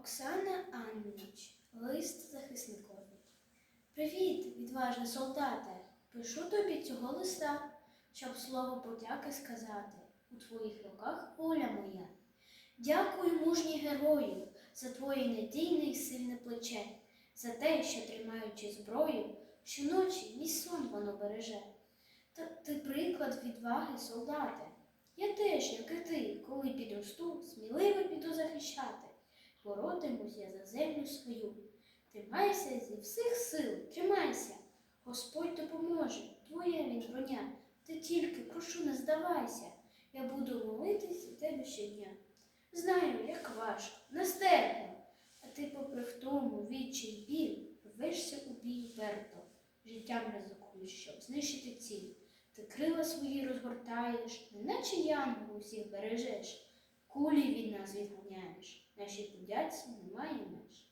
Оксана Анніч, лист захисникові. Привіт, відважний солдате! Пишу тобі цього листа, щоб слово подяки сказати. У твоїх руках воля моя. Дякую, мужній герою, за твоє надійне і сильне плече, за те, що тримаючи зброю, щоночі мій сон воно береже. Та ти приклад відваги, солдате. Я теж, як і ти, коли Боротимусь я за землю свою. Тримайся зі всіх сил, тримайся. Господь допоможе, твоя він. Ти тільки, прошу, не здавайся. Я буду молитись за тебе щодня. Знаю, як важко, нестерпно, а ти, попри втому, відчай біль, рвешся у бій вперто, життям ризикуєш, щоб знищити ціль. Ти крила свої розгортаєш, неначе янгол усіх бережеш, кулі від нас відганяєш, наші подяці немає меж.